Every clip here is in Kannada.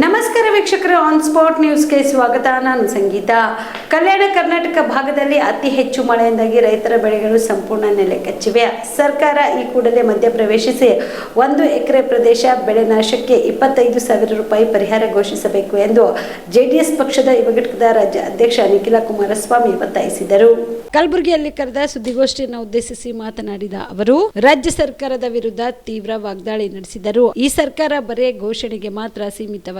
ನಮಸ್ಕಾರ ವೀಕ್ಷಕರು ಆನ್ ಸ್ಪಾಟ್ ನ್ಯೂಸ್ಗೆ ಸ್ವಾಗತ. ನಾನು ಸಂಗೀತ. ಕಲ್ಯಾಣ ಕರ್ನಾಟಕ ಭಾಗದಲ್ಲಿ ಅತಿ ಹೆಚ್ಚು ಮಳೆಯಿಂದಾಗಿ ರೈತರ ಬೆಳೆಗಳು ಸಂಪೂರ್ಣ ನೆಲೆ ಕಚ್ಚಿವೆ ಸರ್ಕಾರ ಈ ಕೂಡಲೇ ಮಧ್ಯಪ್ರವೇಶಿಸಿ ಒಂದು ಎಕರೆ ಪ್ರದೇಶ ಬೆಳೆ ನಾಶಕ್ಕೆ ಇಪ್ಪತ್ತೈದು ಸಾವಿರ ರೂಪಾಯಿ ಪರಿಹಾರ ಘೋಷಿಸಬೇಕು ಎಂದು ಜೆಡಿಎಸ್ ಪಕ್ಷದ ಯುವ ಘಟಕದ ರಾಜ್ಯ ಅಧ್ಯಕ್ಷ ನಿಖಿಲ ಕುಮಾರಸ್ವಾಮಿ ಒತ್ತಾಯಿಸಿದರು. ಕಲಬುರಗಿಯಲ್ಲಿ ಕರೆದ ಸುದ್ದಿಗೋಷ್ಠಿಯನ್ನು ಉದ್ದೇಶಿಸಿ ಮಾತನಾಡಿದ ಅವರು, ರಾಜ್ಯ ಸರ್ಕಾರದ ವಿರುದ್ಧ ತೀವ್ರ ವಾಗ್ದಾಳಿ ನಡೆಸಿದರು. ಈ ಸರ್ಕಾರ ಬರೇ ಘೋಷಣೆಗೆ ಮಾತ್ರ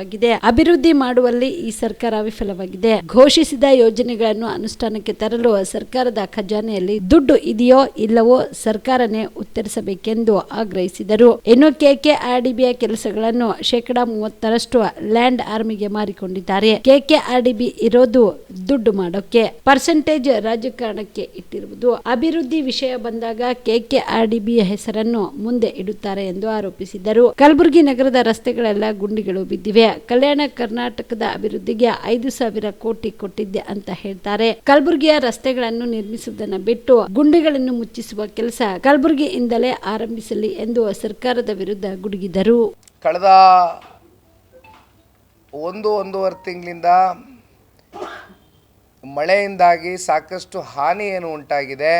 ಸೀಮಿತವಾಗಿದೆ ಅಭಿವೃದ್ಧಿ ಮಾಡುವಲ್ಲಿ ಈ ಸರ್ಕಾರ ವಿಫಲವಾಗಿದೆ. ಘೋಷಿಸಿದ ಯೋಜನೆಗಳನ್ನು ಅನುಷ್ಠಾನಕ್ಕೆ ತರಲು ಸರ್ಕಾರದ ಖಜಾನೆಯಲ್ಲಿ ದುಡ್ಡು ಇದೆಯೋ ಇಲ್ಲವೋ ಸರ್ಕಾರನೇ ಉತ್ತರಿಸಬೇಕೆಂದು ಆಗ್ರಹಿಸಿದರು. ಇನ್ನು ಕೆಕೆಆರ್ಡಿಬಿಯ ಕೆಲಸಗಳನ್ನು ಶೇಕಡಾ ಮೂವತ್ತರಷ್ಟು ಲ್ಯಾಂಡ್ ಆರ್ಮಿಗೆ ಮಾರಿಕೊಂಡಿದ್ದಾರೆ. ಕೆಕೆಆರ್ಡಿಬಿ ಇರೋದು ದುಡ್ಡು ಮಾಡೋಕೆ ಪರ್ಸೆಂಟೇಜ್ ರಾಜಕಾರಣಕ್ಕೆ ಇಟ್ಟಿರುವುದು. ಅಭಿವೃದ್ಧಿ ವಿಷಯ ಬಂದಾಗ ಕೆಕೆಆರ್ಡಿಬಿ ಹೆಸರನ್ನು ಮುಂದೆ ಇಡುತ್ತಾರೆ ಎಂದು ಆರೋಪಿಸಿದರು. ಕಲಬುರಗಿ ನಗರದ ರಸ್ತೆಗಳೆಲ್ಲ ಗುಂಡಿಗಳು ಬಿದ್ದಿವೆ. ಕಲ್ಯಾಣ ಕರ್ನಾಟಕದ ಅಭಿವೃದ್ಧಿಗೆ ಐದು ಸಾವಿರ ಕೋಟಿ ಕೊಟ್ಟಿದ್ದೆ ಅಂತ ಹೇಳ್ತಾರೆ. ಕಲಬುರಗಿಯ ರಸ್ತೆಗಳನ್ನು ನಿರ್ಮಿಸುವುದನ್ನು ಬಿಟ್ಟು ಗುಂಡಿಗಳನ್ನು ಮುಚ್ಚಿಸುವ ಕೆಲಸ ಕಲಬುರಗಿಯಿಂದಲೇ ಆರಂಭಿಸಲಿ ಎಂದು ಸರ್ಕಾರದ ವಿರುದ್ಧ ಗುಡುಗಿದರು. ಕಳೆದ ಒಂದು ಒಂದೂವರೆ ತಿಂಗಳಿಂದ ಮಳೆಯಿಂದಾಗಿ ಸಾಕಷ್ಟು ಹಾನಿ ಏನು ಉಂಟಾಗಿದೆ.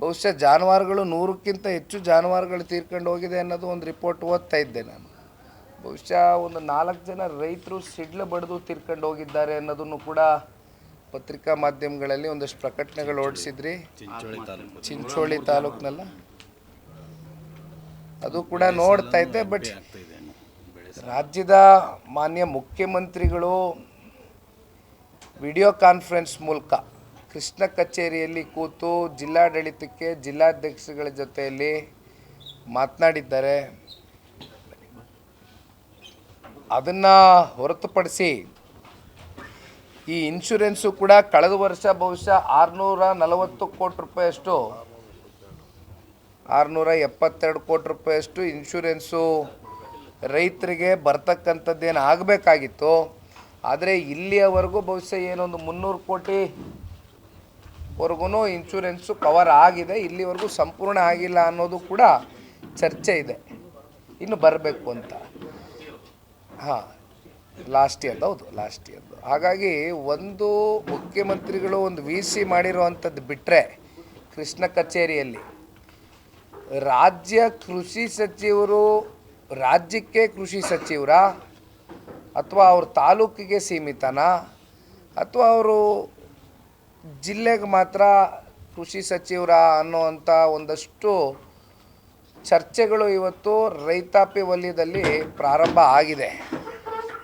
ಬಹುಶಃ ಜಾನುವಾರುಗಳು ನೂರಕ್ಕಿಂತ ಹೆಚ್ಚು ಜಾನುವಾರುಗಳು ತೀರ್ಕೊಂಡು ಹೋಗಿದೆ ಅನ್ನೋದು ಒಂದು ರಿಪೋರ್ಟ್ ಓದ್ತಾ ಇದ್ದೆ ನಾನು. ಬಹುಶಃ ಒಂದು ನಾಲ್ಕು ಜನ ರೈತರು ಸಿಡ್ಲ ಬಡಿದು ತಿರ್ಕೊಂಡು ಹೋಗಿದ್ದಾರೆ ಅನ್ನೋದನ್ನು ಕೂಡ ಪತ್ರಿಕಾ ಮಾಧ್ಯಮಗಳಲ್ಲಿ ಒಂದಷ್ಟು ಪ್ರಕಟಣೆಗಳು ಓಡಿಸಿದ್ರಿ ಚಿಂಚೋಳಿ ತಾಲೂಕಿನಲ್ಲ? ಅದು ಕೂಡ ನೋಡ್ತಾ ಇದ್ದೆ ಬಟ್ ರಾಜ್ಯದ ಮಾನ್ಯ ಮುಖ್ಯಮಂತ್ರಿಗಳು ವಿಡಿಯೋ ಕಾನ್ಫರೆನ್ಸ್ ಮೂಲಕ ಕೃಷ್ಣ ಕಚೇರಿಯಲ್ಲಿ ಕೂತು ಜಿಲ್ಲಾಡಳಿತಕ್ಕೆ ಜಿಲ್ಲಾಧ್ಯಕ್ಷಗಳ ಜೊತೆಯಲ್ಲಿ ಮಾತನಾಡಿದ್ದಾರೆ. ಅದನ್ನು ಹೊರತುಪಡಿಸಿ ಈ ಇನ್ಶೂರೆನ್ಸು ಕೂಡ ಕಳೆದ ವರ್ಷ ಬಹುಶಃ ಆರುನೂರ ನಲವತ್ತು ಕೋಟಿ ರೂಪಾಯಿಯಷ್ಟು, ಆರುನೂರ ಎಪ್ಪತ್ತೆರಡು ಕೋಟಿ ರೂಪಾಯಿಯಷ್ಟು ಇನ್ಶೂರೆನ್ಸು ರೈತರಿಗೆ ಬರ್ತಕ್ಕಂಥದ್ದೇನು ಆಗಬೇಕಾಗಿತ್ತು. ಆದರೆ ಇಲ್ಲಿಯವರೆಗೂ ಬಹುಶಃ ಏನೊಂದು ಮುನ್ನೂರು ಕೋಟಿ ವರ್ಗೂ ಇನ್ಶೂರೆನ್ಸು ಕವರ್ ಆಗಿದೆ. ಇಲ್ಲಿವರೆಗೂ ಸಂಪೂರ್ಣ ಆಗಿಲ್ಲ ಅನ್ನೋದು ಕೂಡ ಚರ್ಚೆ ಇದೆ. ಇನ್ನು ಬರಬೇಕು ಅಂತ. ಹಾಂ ಲಾಸ್ಟ್ ಇಯರ್ದು ಹೌದು ಲಾಸ್ಟ್ ಇಯರ್ದು ಹಾಗಾಗಿ ಒಂದು ಮುಖ್ಯಮಂತ್ರಿಗಳು ಒಂದು ವಿ ಸಿ ಮಾಡಿರುವಂಥದ್ದು ಬಿಟ್ಟರೆ ಕೃಷ್ಣ ಕಚೇರಿಯಲ್ಲಿ ರಾಜ್ಯ ಕೃಷಿ ಸಚಿವರು, ರಾಜ್ಯಕ್ಕೆ ಕೃಷಿ ಸಚಿವರ ಅಥವಾ ಅವ್ರ ತಾಲೂಕಿಗೆ ಸೀಮಿತನಾ, ಅಥವಾ ಅವರು ಜಿಲ್ಲೆಗೆ ಮಾತ್ರ ಕೃಷಿ ಸಚಿವರ ಅನ್ನೋವಂಥ ಒಂದಷ್ಟು ಚರ್ಚೆಗಳು ಇವತ್ತು ರೈತಾಪಿ ವಲಯದಲ್ಲಿ ಪ್ರಾರಂಭ ಆಗಿದೆ.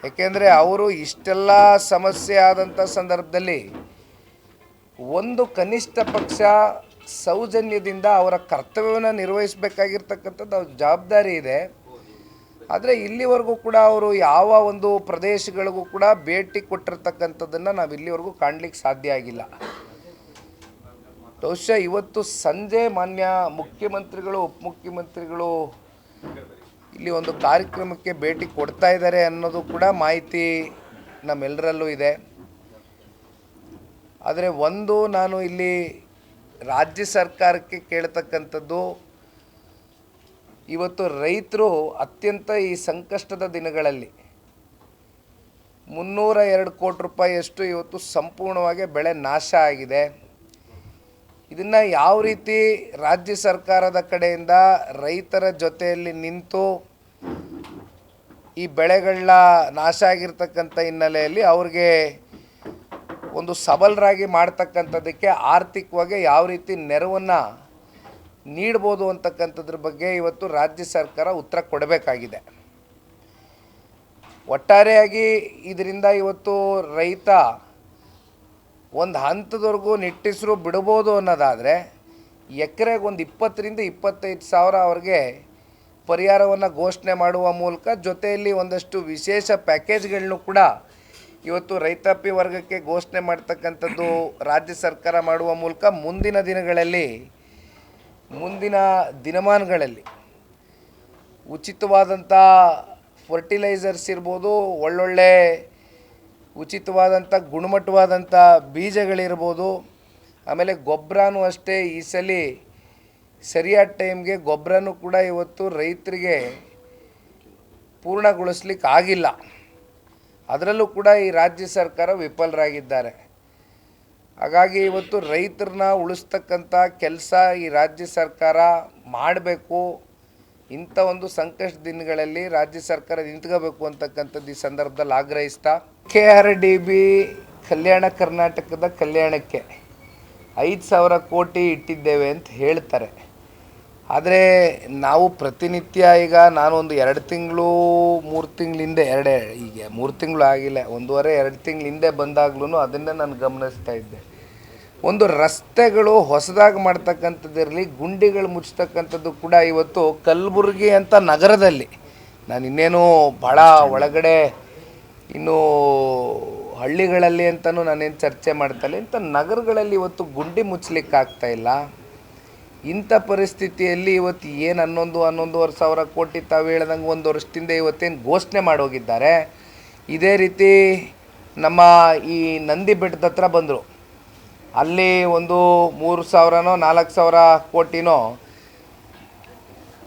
ಏಕೆಂದರೆ ಅವರು ಇಷ್ಟೆಲ್ಲ ಸಮಸ್ಯೆ ಆದಂಥ ಸಂದರ್ಭದಲ್ಲಿ ಒಂದು ಕನಿಷ್ಠ ಪಕ್ಷ ಸೌಜನ್ಯದಿಂದ ಅವರ ಕರ್ತವ್ಯವನ್ನು ನಿರ್ವಹಿಸಬೇಕಾಗಿರ್ತಕ್ಕಂಥದ್ದು ಅವ್ರ ಜವಾಬ್ದಾರಿ ಇದೆ. ಆದರೆ ಇಲ್ಲಿವರೆಗೂ ಕೂಡ ಅವರು ಯಾವ ಒಂದು ಪ್ರದೇಶಗಳಿಗೂ ಕೂಡ ಭೇಟಿ ಕೊಟ್ಟಿರ್ತಕ್ಕಂಥದ್ದನ್ನು ನಾವು ಇಲ್ಲಿವರೆಗೂ ಕಾಣಲಿಕ್ಕೆ ಸಾಧ್ಯ ಆಗಿಲ್ಲ. ಬಹುಶಃ ಇವತ್ತು ಸಂಜೆ ಮಾನ್ಯ ಮುಖ್ಯಮಂತ್ರಿಗಳು ಉಪಮುಖ್ಯಮಂತ್ರಿಗಳು ಇಲ್ಲಿ ಒಂದು ಕಾರ್ಯಕ್ರಮಕ್ಕೆ ಭೇಟಿ ಕೊಡ್ತಾ ಇದ್ದಾರೆ ಅನ್ನೋದು ಕೂಡ ಮಾಹಿತಿ ನಮ್ಮೆಲ್ಲರಲ್ಲೂ ಇದೆ. ಆದರೆ ಒಂದು ನಾನು ಇಲ್ಲಿ ರಾಜ್ಯ ಸರ್ಕಾರಕ್ಕೆ ಕೇಳ್ತಕ್ಕಂಥದ್ದು, ಇವತ್ತು ರೈತರು ಅತ್ಯಂತ ಈ ಸಂಕಷ್ಟದ ದಿನಗಳಲ್ಲಿ ಮುನ್ನೂರ ಎರಡು ಕೋಟಿ ರೂಪಾಯಿಯಷ್ಟು ಇವತ್ತು ಸಂಪೂರ್ಣವಾಗಿ ಬೆಳೆ ನಾಶ ಆಗಿದೆ. ಇದನ್ನು ಯಾವ ರೀತಿ ರಾಜ್ಯ ಸರ್ಕಾರದ ಕಡೆಯಿಂದ ರೈತರ ಜೊತೆಯಲ್ಲಿ ನಿಂತು ಈ ಬೆಳೆಗಳನ್ನ ನಾಶ ಆಗಿರ್ತಕ್ಕಂಥ ಹಿನ್ನೆಲೆಯಲ್ಲಿ ಅವ್ರಿಗೆ ಒಂದು ಸಬಲರಾಗಿ ಮಾಡ್ತಕ್ಕಂಥದ್ದಕ್ಕೆ ಆರ್ಥಿಕವಾಗಿ ಯಾವ ರೀತಿ ನೆರವನ್ನು ನೀಡ್ಬೋದು ಅಂತಕ್ಕಂಥದ್ರ ಬಗ್ಗೆ ಇವತ್ತು ರಾಜ್ಯ ಸರ್ಕಾರ ಉತ್ತರ ಕೊಡಬೇಕಾಗಿದೆ. ಒಟ್ಟಾರೆಯಾಗಿ ಇದರಿಂದ ಇವತ್ತು ರೈತ ಒಂದು ಹಂತದವರೆಗೂ ನಿಟ್ಟಿಸ್ರು ಬಿಡ್ಬೋದು ಅನ್ನೋದಾದರೆ ಎಕರೆಗೆ ಒಂದು ಇಪ್ಪತ್ತರಿಂದ ಇಪ್ಪತ್ತೈದು ಸಾವಿರ ಅವ್ರಿಗೆ ಪರಿಹಾರವನ್ನು ಘೋಷಣೆ ಮಾಡುವ ಮೂಲಕ ಜೊತೆಯಲ್ಲಿ ಒಂದಷ್ಟು ವಿಶೇಷ ಪ್ಯಾಕೇಜ್ಗಳನ್ನು ಕೂಡ ಇವತ್ತು ರೈತಾಪಿ ವರ್ಗಕ್ಕೆ ಘೋಷಣೆ ಮಾಡ್ತಕ್ಕಂಥದ್ದು ರಾಜ್ಯ ಸರ್ಕಾರ ಮಾಡುವ ಮೂಲಕ ಮುಂದಿನ ದಿನಗಳಲ್ಲಿ, ಮುಂದಿನ ದಿನಮಾನಗಳಲ್ಲಿ ಉಚಿತವಾದಂಥ ಫರ್ಟಿಲೈಸರ್ಸ್ ಇರ್ಬೋದು, ಒಳ್ಳೊಳ್ಳೆ ಉಚಿತವಾದಂಥ, ಗುಣಮಟ್ಟವಾದಂಥ ಬೀಜಗಳಿರ್ಬೋದು. ಆಮೇಲೆ ಗೊಬ್ಬರನೂ ಅಷ್ಟೇ, ಈ ಸಲ ಸರಿಯಾದ ಟೈಮ್ಗೆ ಗೊಬ್ಬರನೂ ಕೂಡ ಇವತ್ತು ರೈತರಿಗೆ ಪೂರ್ಣಗೊಳಿಸ್ಲಿಕ್ಕೆ ಆಗಿಲ್ಲ. ಅದರಲ್ಲೂ ಕೂಡ ಈ ರಾಜ್ಯ ಸರ್ಕಾರ ವಿಫಲರಾಗಿದ್ದಾರೆ. ಹಾಗಾಗಿ ಇವತ್ತು ರೈತರನ್ನ ಉಳಿಸ್ತಕ್ಕಂಥ ಕೆಲಸ ಈ ರಾಜ್ಯ ಸರ್ಕಾರ ಮಾಡಬೇಕು. ಇಂಥ ಒಂದು ಸಂಕಷ್ಟ ದಿನಗಳಲ್ಲಿ ರಾಜ್ಯ ಸರ್ಕಾರ ನಿಂತ್ಕೋಬೇಕು ಅಂತಕ್ಕಂಥದ್ದು ಈ ಸಂದರ್ಭದಲ್ಲಿ ಆಗ್ರಹಿಸ್ತಾ K R D B Kalyana ಕರ್ನಾಟಕದ ಕಲ್ಯಾಣಕ್ಕೆ ಐದು ಸಾವಿರ ಕೋಟಿ ಇಟ್ಟಿದ್ದೇವೆ ಅಂತ ಹೇಳ್ತಾರೆ. ಆದರೆ ನಾವು ಪ್ರತಿನಿತ್ಯ ಈಗ ನಾನು ಒಂದು ಎರಡು ತಿಂಗಳು, ಮೂರು ತಿಂಗಳಿಂದ ಎರಡೆ, ಈಗ ಮೂರು ತಿಂಗಳು ಆಗಿಲ್ಲ, ಒಂದೂವರೆ, ಎರಡು ತಿಂಗಳಿಂದೆ ಬಂದಾಗ್ಲೂ ಅದನ್ನೇ ನಾನು ಗಮನಿಸ್ತಾ ಇದ್ದೆ. ಒಂದು ರಸ್ತೆಗಳು ಹೊಸದಾಗಿ ಮಾಡ್ತಕ್ಕಂಥದ್ದಿರಲಿ, ಗುಂಡಿಗಳು ಮುಚ್ಚತಕ್ಕಂಥದ್ದು ಕೂಡ ಇವತ್ತು ಕಲಬುರಗಿ ಅಂತ ನಗರದಲ್ಲಿ. ನಾನು ಇನ್ನೇನು ಭಾಳ ಒಳಗಡೆ ಇನ್ನು ಹಳ್ಳಿಗಳಲ್ಲಿ ಅಂತಲೂ ನಾನೇನು ಚರ್ಚೆ ಮಾಡ್ತಾಯಿಲ್ಲ ಇಂಥ ನಗರಗಳಲ್ಲಿ ಇವತ್ತು ಗುಂಡಿ ಮುಚ್ಚಲಿಕ್ಕೆ ಇಲ್ಲ. ಇಂಥ ಪರಿಸ್ಥಿತಿಯಲ್ಲಿ ಇವತ್ತು ಏನು ಹನ್ನೊಂದು, ಹನ್ನೊಂದುವರೆ ಸಾವಿರ ಕೋಟಿ ತಾವು ಹೇಳ್ದಂಗೆ ಒಂದು ವರ್ಷದಿಂದ ಇವತ್ತೇನು ಘೋಷಣೆ ಮಾಡೋಗಿದ್ದಾರೆ. ಇದೇ ರೀತಿ ನಮ್ಮ ಈ ನಂದಿ ಬೆಟ್ಟದ ಹತ್ರ ಬಂದರು. ಅಲ್ಲಿ ಒಂದು ಮೂರು ಸಾವಿರನೋ ನಾಲ್ಕು ಸಾವಿರ ಕೋಟಿನೋ